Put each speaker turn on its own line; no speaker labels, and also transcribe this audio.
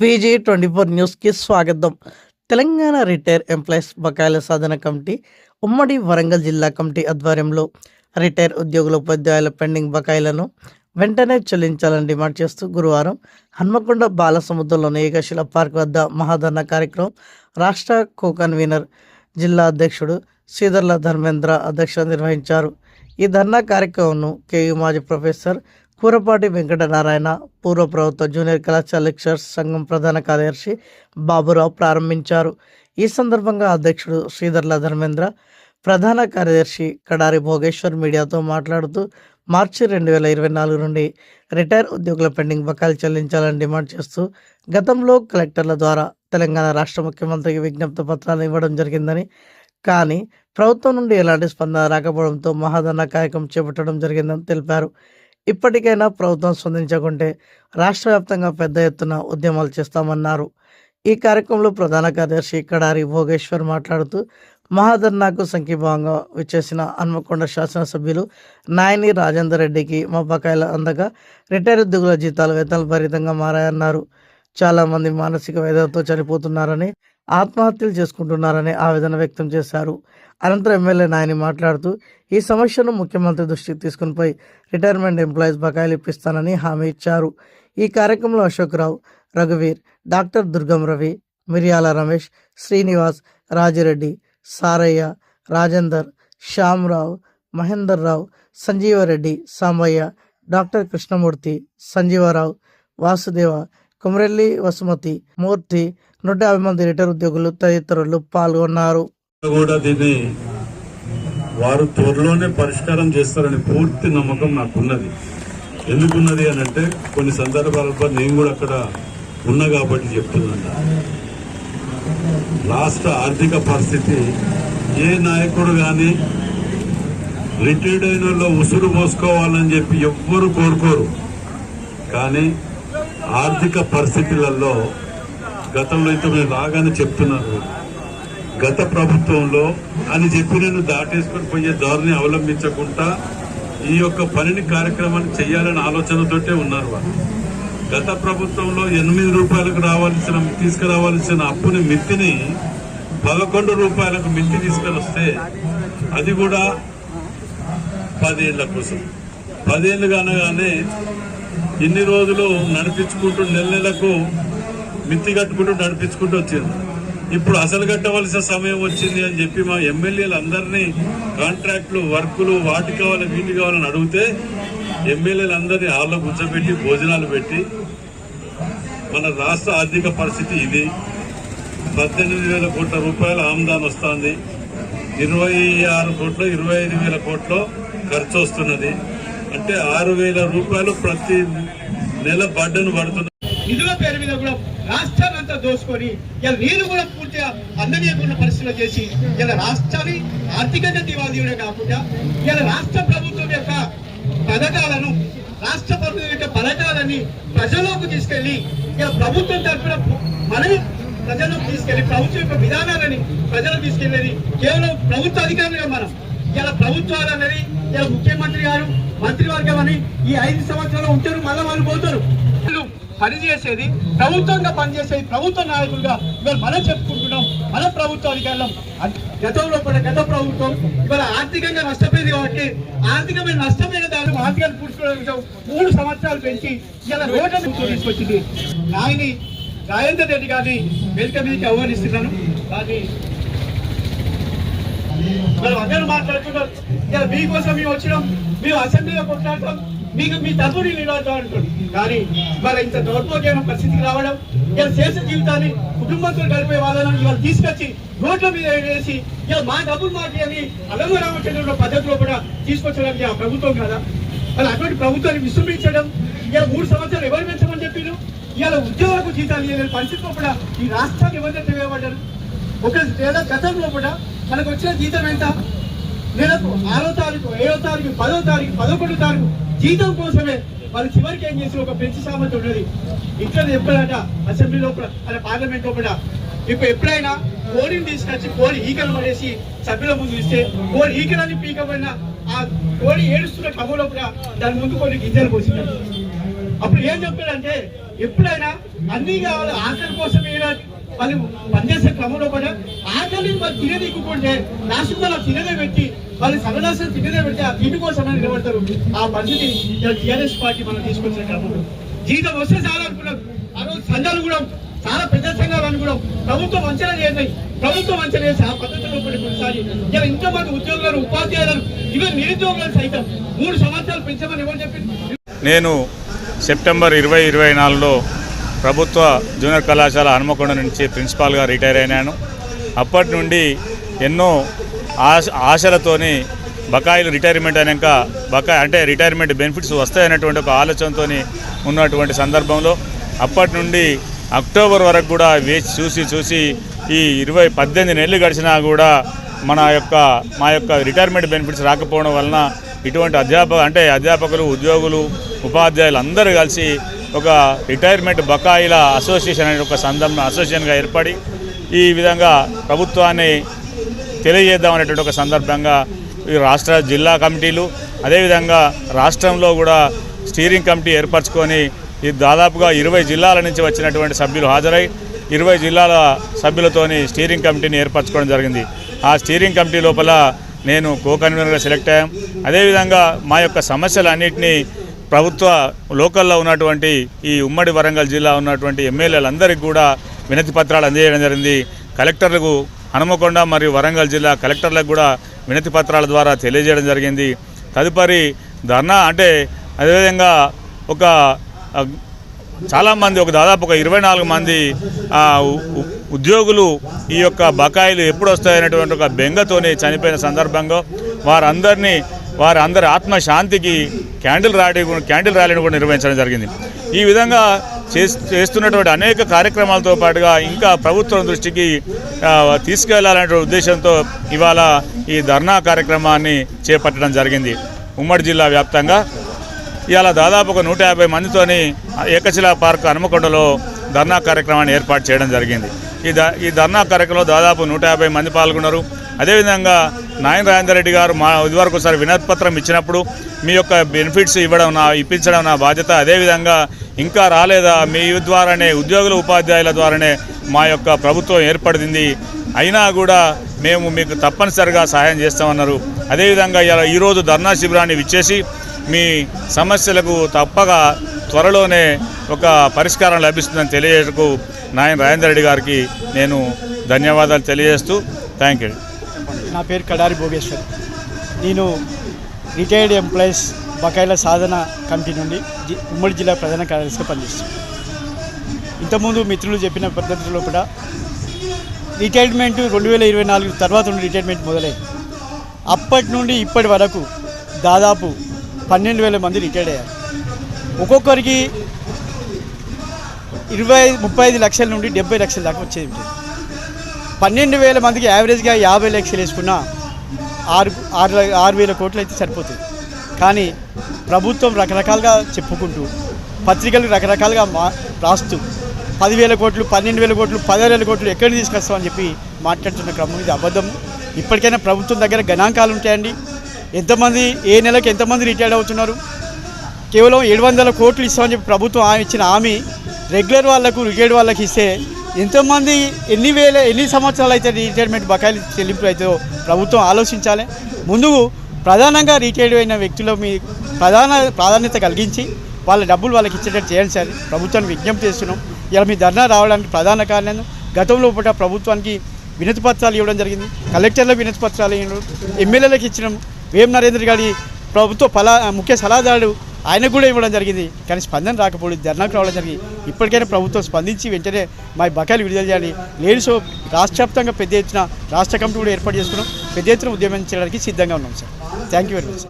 PG twenty four న్యూస్కి స్వాగతం. Telangana retire employees బకాయిల సాధన కమిటీ ఉమ్మడి వరంగల్ జిల్లా కమిటీ ఆధ్వర్యంలో రిటైర్ ఉద్యోగుల ఉపాధ్యాయుల పెండింగ్ బకాయిలను వెంటనే చెల్లించాలని డిమాండ్ చేస్తూ గురువారం హన్మకొండ బాలసముద్రంలోని ఏకశిల పార్క్ వద్ద మహాధరణ కార్యక్రమం రాష్ట్ర కో కన్వీనర్ జిల్లా అధ్యక్షుడు శ్రీధర్ల ధర్మేంద్ర అధ్యక్షత నిర్వహించారు. ఈ ధర్నా కార్యక్రమంను కేయు మాజీ ప్రొఫెసర్ కూరపాటి వెంకటనారాయణ పూర్వ ప్రభుత్వ జూనియర్ కళాశాల లెక్చరర్స్ సంఘం ప్రధాన కార్యదర్శి బాబురావు ప్రారంభించారు. ఈ సందర్భంగా అధ్యక్షుడు శ్రీధర్ల ధర్మేంద్ర ప్రధాన కార్యదర్శి కడారి భోగేశ్వర్ మీడియాతో మాట్లాడుతూ మార్చి రెండు వేల ఇరవై నాలుగు నుండి రిటైర్ ఉద్యోగుల పెండింగ్ బకాయిలు చెల్లించాలని డిమాండ్ చేస్తూ గతంలో కలెక్టర్ల ద్వారా తెలంగాణ రాష్ట్ర ముఖ్యమంత్రికి విజ్ఞప్తి పత్రాలు ఇవ్వడం జరిగిందని కానీ ప్రభుత్వం నుండి ఎలాంటి స్పందన రాకపోవడంతో మహాధన కార్యక్రమం చేపట్టడం జరిగిందని తెలిపారు. ఇప్పటికైనా ప్రభుత్వం స్పందించకుంటే రాష్ట్ర వ్యాప్తంగా పెద్ద ఎత్తున ఉద్యమాలు చేస్తామన్నారు. ఈ కార్యక్రమంలో ప్రధాన కార్యదర్శి కడారి భోగేశ్వర్ మాట్లాడుతూ మహాధర్నాకు సంఖ్యభావంగా విచ్చేసిన హన్మకొండ శాసనసభ్యులు నాయని రాజేందర్ రెడ్డికి మా బకాయిలు అందగా రిటైర్ ఉద్యోగుల జీతాలు వేతనాలు భరితంగా మారాయన్నారు. చాలామంది మానసిక వేదనతో చనిపోతున్నారని ఆత్మహత్యలు చేసుకుంటున్నారని ఆవేదన వ్యక్తం చేశారు. అనంతరం ఎమ్మెల్యే నాయని మాట్లాడుతూ ఈ సమస్యను ముఖ్యమంత్రి దృష్టికి తీసుకునిపోయి రిటైర్మెంట్ ఎంప్లాయీస్ బకాయిలు ఇప్పిస్తానని హామీ ఇచ్చారు. ఈ కార్యక్రమంలో అశోక్రావు రఘువీర్ డాక్టర్ దుర్గం రవి మిరియాల రమేష్ శ్రీనివాస్ రాజిరెడ్డి సారయ్య రాజేందర్ శ్యామరావు మహేందర్ రావు సంజీవరెడ్డి సాంబయ్య డాక్టర్ కృష్ణమూర్తి సంజీవరావు వాసుదేవ కుమరెల్లి వసుమతి మూర్తి నూట యాభై మంది రిటైర్ ఉద్యోగులు తదితరులు పాల్గొన్నారు.
కూడా దీన్ని వారు త్వరలోనే పరిష్కారం చేస్తారని పూర్తి నమ్మకం నాకున్నది. ఎందుకున్నది అని అంటే కొన్ని సందర్భాలలో నేను కూడా అక్కడ ఉన్నా కాబట్టి చెప్తున్నాను. రాష్ట్ర ఆర్థిక పరిస్థితి ఏ నాయకుడు కానీ రిటైర్డ్ అయిన ఉసురు పోసుకోవాలని చెప్పి ఎవ్వరు కోరుకోరు. కానీ ఆర్థిక పరిస్థితులలో గతంలో ఇంత మీరు రాగానే చెప్తున్నారు. గత ప్రభుత్వంలో అని చెప్పి నేను దాటేసుకొని పోయే దారిని అవలంబించకుండా ఈ యొక్క పనిని కార్యక్రమాన్ని చేయాలనే ఆలోచనతోటే ఉన్నారు వాళ్ళు. గత ప్రభుత్వంలో ఎనిమిది రూపాయలకు రావాల్సిన తీసుకురావాల్సిన అప్పుని మిత్తిని పదకొండు రూపాయలకు మిత్తి తీసుకొని వస్తే అది కూడా పదేళ్ళ కోసం. పదేళ్ళు అనగానే ఇన్ని రోజులు నడిపించుకుంటూ నెల నెలకు మిత్తి కట్టుకుంటూ నడిపించుకుంటూ వచ్చింది ఇప్పుడు అసలు కట్టవలసిన సమయం వచ్చింది అని చెప్పి మా ఎమ్మెల్యేలు అందరినీ కాంట్రాక్టులు వర్కులు వాటి కావాలి వీటి కావాలని అడిగితే ఎమ్మెల్యేలు అందరినీ హాల్లో కూర్చోబెట్టి భోజనాలు పెట్టి మన రాష్ట్ర ఆర్థిక పరిస్థితి ఇది. పద్దెనిమిది వేల కోట్ల రూపాయల ఆమదాన్ వస్తుంది. ఇరవై ఆరు కోట్లు ఇరవై ఐదు వేల కోట్లు ఖర్చు వస్తున్నది. అంటే ఆరు వేల రూపాయలు ప్రతి నెల బడ్డను పడుతున్నారు
నిధుల పేరు మీద కూడా రాష్ట్రాన్ని అంతా దోసుకొని ఇలా నీరు కూడా పూర్తిగా అందనీయకున్న పరిస్థితులు చేసి ఇలా రాష్ట్రాన్ని ఆర్థికంగా దివాళీయుడే కాకుండా ఇలా రాష్ట్ర ప్రభుత్వం యొక్క పథకాలను రాష్ట్ర ప్రభుత్వం యొక్క పథకాలని ప్రజల్లోకి తీసుకెళ్ళి ఇలా ప్రభుత్వం తరఫున మనమే ప్రజల్లోకి తీసుకెళ్ళి ప్రభుత్వం యొక్క విధానాలని ప్రజలకు తీసుకెళ్ళేది కేవలం ప్రభుత్వ అధికారులుగా మనం. ఇలా ప్రభుత్వాలు అనేది ఇలా ముఖ్యమంత్రి గారు మంత్రివర్గం అని ఈ ఐదు సంవత్సరాలు ఉంటారు మళ్ళీ వాళ్ళు పోతారు పనిచేసేది ప్రభుత్వంగా పనిచేసేది ప్రభుత్వ నాయకులుగా ఇవాళ మనం చెప్పుకుంటున్నాం మన ప్రభుత్వ అధికారులం. గతంలో కూడా గత ప్రభుత్వం ఇవాళ ఆర్థికంగా నష్టపోయింది కాబట్టి ఆర్థికమైన నష్టమైన దాన్ని ఆర్థికాన్ని పూడ్చుకోవడం మూడు సంవత్సరాలు పెంచి ఇలా రోడ్డు తీసుకొచ్చింది. నాయని రాజేందర్ రెడ్డి గారిని వేదిక మీదకి ఆహ్వానిస్తున్నాను. దాన్ని మనం అందరూ మాట్లాడుతున్నారు ఇలా మీకోసం మేము వచ్చినాం. మేము అసెంబ్లీలో కొట్లాడటం మీకు మీ తరపుని నిలబడతాం అంటున్నాం కానీ మరి ఇంత దౌర్భోగ్యమైన పరిస్థితికి రావడం ఇలా శేష జీవితాన్ని కుటుంబంతో గడిపే వాళ్ళని ఇవాళ తీసుకొచ్చి రోడ్ల మీద వేసి ఇలా మా డబ్బులు మాకు అని అలంగ రామచంద్రుల పద్ధతిలో కూడా తీసుకొచ్చడానికి ఆ ప్రభుత్వం కదా? మరి అటువంటి ప్రభుత్వాన్ని విశ్రమించడం ఇలా మూడు సంవత్సరాలు ఎవరు పెంచమని చెప్పారు ఇవాళ ఉద్యోగాలకు జీతాలు ఇవ్వలేని పరిస్థితిలో కూడా ఈ రాష్ట్రాన్ని ఎవరు వేయబడ్డారు? ఒక లేదా గతంలో కూడా మనకు వచ్చిన జీతం ఎంత? నెలకు ఆరో తారీఖు ఏడో తారీఖు పదో తారీఖు పదకొండో తారీఖు జీతం కోసమే వాళ్ళు చివరికి ఏం చేసి ఒక పెంచి సామర్థ్యం ఉన్నది. ఇట్లా ఎప్పుడంట అసెంబ్లీ లోపల అలా పార్లమెంట్ లోపల. ఇప్పుడు ఎప్పుడైనా కోడిని తీసుకొచ్చి కోడి ఈకలు పడేసి సభ్యుల ముందు ఇస్తే కోడి ఈకలని పీకబడిన ఆ కోడి ఏడుస్తున్న కమ్మ లోపల దాని ముందు కొన్ని గింజలు పోసినారు. అప్పుడు ఏం చెప్పాడంటే
ఎప్పుడైనా అన్ని కావాలి ఆకలి కోసం వేయడానికి వాళ్ళు పనిచేసే క్రమంలో కూడా ఆకలి వాళ్ళు తినదీకుంటే రాష్ట్రంలో తినదే పెట్టి వాళ్ళు సర్వనాశనం తినదే పెట్టి ఆ తిండి కోసమే నిలబడతారు. ఆ పరిస్థితి టీఆర్ఎస్ పార్టీ మనం తీసుకొచ్చిన క్రమంలో. జీతం వస్తే చాలా అనుకున్నాం. ఆ రోజు సంఘాలు కూడా చాలా పెద్ద సంఘాలు అనుకున్నాం. ప్రభుత్వం అంచనా చేసినాయి ప్రభుత్వం అంచనా చేసి ఆ పద్ధతిలో కూడా కొనసాగి ఇలా ఇంకా మంది ఉద్యోగులను ఉపాధ్యాయులను ఇవే నిరుద్యోగులను సైతం మూడు సంవత్సరాలు పెంచమని ఎవరు చెప్పింది
నేను సెప్టెంబర్ ఇరవై ఇరవై నాలుగులో ప్రభుత్వ జూనియర్ కళాశాల హనుమకొండ నుంచి ప్రిన్సిపాల్గా రిటైర్ అయినాను. అప్పటి నుండి ఎన్నో ఆశ ఆశలతోని బకాయిలు రిటైర్మెంట్ అయినాక బకాయి అంటే రిటైర్మెంట్ బెనిఫిట్స్ వస్తాయనేటువంటి ఒక ఆలోచనతో ఉన్నటువంటి సందర్భంలో అప్పటి నుండి అక్టోబర్ వరకు కూడా వేచి చూసి చూసి ఈ ఇరవై పద్దెనిమిది నెలలు గడిచినా కూడా మన యొక్క మా యొక్క రిటైర్మెంట్ బెనిఫిట్స్ రాకపోవడం వలన ఇటువంటి అధ్యాపక అంటే అధ్యాపకులు ఉద్యోగులు ఉపాధ్యాయులు అందరూ కలిసి ఒక రిటైర్మెంట్ బకాయిల అసోసియేషన్ అనే ఒక సందర్భ అసోసియేషన్గా ఏర్పడి ఈ విధంగా ప్రభుత్వాన్ని తెలియజేద్దాం అనేటువంటి ఒక సందర్భంగా ఈ రాష్ట్ర జిల్లా కమిటీలు అదేవిధంగా రాష్ట్రంలో కూడా స్టీరింగ్ కమిటీ ఏర్పరచుకొని ఈ దాదాపుగా ఇరవై జిల్లాల నుంచి వచ్చినటువంటి సభ్యులు హాజరై ఇరవై జిల్లాల సభ్యులతోని స్టీరింగ్ కమిటీని ఏర్పరచుకోవడం జరిగింది. ఆ స్టీరింగ్ కమిటీ లోపల నేను కో కన్వీనర్గా సెలెక్ట్ అయ్యాం. అదేవిధంగా మా యొక్క సమస్యలన్నింటినీ ప్రభుత్వ లోకల్లో ఉన్నటువంటి ఈ ఉమ్మడి వరంగల్ జిల్లా ఉన్నటువంటి ఎమ్మెల్యేలందరికీ కూడా వినతి పత్రాలు అందజేయడం జరిగింది. కలెక్టర్లకు హనుమకొండ మరియు వరంగల్ జిల్లా కలెక్టర్లకు కూడా వినతి పత్రాల ద్వారా తెలియజేయడం జరిగింది. తదుపరి ధర్నా అంటే అదేవిధంగా ఒక చాలామంది ఒక దాదాపు ఒక ఇరవై నాలుగు మంది ఆ, ఉ- ఉద్యోగులు ఈ యొక్క బకాయిలు ఎప్పుడు వస్తాయనేటువంటి ఒక బెంగతోనే చనిపోయిన సందర్భంగా వారందరినీ వారి అందరి ఆత్మశాంతికి క్యాండిల్ ర్యాలీ క్యాండిల్ ర్యాలీని కూడా నిర్వహించడం జరిగింది. ఈ విధంగా చేస్తున్నటువంటి అనేక కార్యక్రమాలతో పాటుగా ఇంకా ప్రభుత్వం దృష్టికి తీసుకెళ్ళాలనే ఉద్దేశంతో ఇవాళ ఈ ధర్నా కార్యక్రమాన్ని చేపట్టడం జరిగింది. ఉమ్మడి జిల్లా వ్యాప్తంగా ఇవాళ దాదాపు ఒక నూట యాభై మందితోని ఏకశిలా పార్క్ హనుమకొండలో ధర్నా కార్యక్రమాన్ని ఏర్పాటు చేయడం జరిగింది. ఈ ద ఈ ధర్నా కార్యక్రమంలో దాదాపు నూట యాభై మంది పాల్గొన్నారు. అదేవిధంగా నాయన రాజేందర్ రెడ్డి గారు మా ఇదివరకు ఒకసారి వినతిపత్రం ఇచ్చినప్పుడు మీ యొక్క బెనిఫిట్స్ ఇవ్వడం నా ఇప్పించడం నా బాధ్యత. అదేవిధంగా ఇంకా రాలేదా? మీ ద్వారానే ఉద్యోగుల ఉపాధ్యాయుల ద్వారానే మా యొక్క ప్రభుత్వం ఏర్పడింది. అయినా కూడా మేము మీకు తప్పనిసరిగా సహాయం చేస్తామన్నారు. అదేవిధంగా ఇలా ఈరోజు ధర్నా శిబిరాన్ని విచ్చేసి మీ సమస్యలకు తప్పగా త్వరలోనే ఒక పరిష్కారం లభిస్తుందని తెలియజేయటకు నాయన రాజేందర్ రెడ్డి గారికి నేను ధన్యవాదాలు తెలియజేస్తూ థ్యాంక్ యూ
నా పేరు కడారి భోగేశ్వర్. నేను రిటైర్డ్ ఎంప్లాయీస్ బకాయిల సాధన కమిటీ నుండి జి- ఉమ్మడి జిల్లా ప్రధాన కార్యదర్శిగా పనిచేస్తున్నాను. ఇంతకుముందు మిత్రులు చెప్పిన పద్ధతిలో కూడా రిటైర్మెంట్ రెండు వేల ఇరవై నాలుగు తర్వాత నుండి రిటైర్మెంట్ మొదలైంది. అప్పటి నుండి ఇప్పటి వరకు దాదాపు పన్నెండు వేల మంది రిటైర్డ్ అయ్యారు. ఒక్కొక్కరికి ఇరవై ముప్పై ఐదు లక్షల నుండి డెబ్బై లక్షల దాకా వచ్చేది ఉంటుంది. పన్నెండు వేల మందికి యావరేజ్గా యాభై లక్షలు వేసుకున్నా ఆరు ఆరు ఆరు వేల కోట్లు అయితే సరిపోతుంది కానీ ప్రభుత్వం రకరకాలుగా చెప్పుకుంటూ పత్రికలు రకరకాలుగా మా రాస్తూ పదివేల కోట్లు పన్నెండు వేల కోట్లు పదివేల వేల కోట్లు ఎక్కడ తీసుకొస్తామని చెప్పి మాట్లాడుతున్న క్రమం ఇది అబద్ధం. ఇప్పటికైనా ప్రభుత్వం దగ్గర గణాంకాలు ఉంటాయండి. ఎంతమంది ఏ నెలకు ఎంతమంది రిటైర్డ్ అవుతున్నారు? కేవలం ఏడు వందల కోట్లు ఇస్తామని చెప్పి ప్రభుత్వం ఆమె ఇచ్చిన హామీ రెగ్యులర్ వాళ్ళకు రిటైర్డ్ వాళ్ళకి ఇస్తే ఎంతమంది ఎన్ని వేల ఎన్ని సంవత్సరాలు అయితే రిటైర్మెంట్ బకాయిలు చెల్లింపులు అయితే ప్రభుత్వం ఆలోచించాలి. ముందు ప్రధానంగా రిటైర్డ్ అయిన వ్యక్తుల మీ ప్రధాన ప్రాధాన్యత కలిగించి వాళ్ళ డబ్బులు వాళ్ళకి ఇచ్చేటట్టు చేయండి సార్. ప్రభుత్వాన్ని విజ్ఞప్తి చేస్తున్నాం. ఇలా మీ ధర్నా రావడానికి ప్రధాన కారణం గతంలో పూట ప్రభుత్వానికి వినతి పత్రాలు ఇవ్వడం జరిగింది. కలెక్టర్లకు వినతి పత్రాలు ఇవ్వడం ఎమ్మెల్యేలకు ఇచ్చినాం. వేం నరేంద్ర గారి ప్రభుత్వ పలా ముఖ్య సలహాదారుడు ఆయనకు కూడా ఇవ్వడం జరిగింది. కానీ స్పందన రాకపోవడం ధర్నాకు రావడం జరిగింది. ఇప్పటికైనా ప్రభుత్వం స్పందించి వెంటనే మా బకాయిలు విడుదల చేయాలి లేడీస్ రాష్ట్ర వ్యాప్తంగా పెద్ద ఎత్తున రాష్ట్ర కమిటీ కూడా ఏర్పాటు చేసుకున్నాం. పెద్ద ఎత్తున ఉద్యమం చేయడానికి సిద్ధంగా ఉన్నాం sir. Thank you very much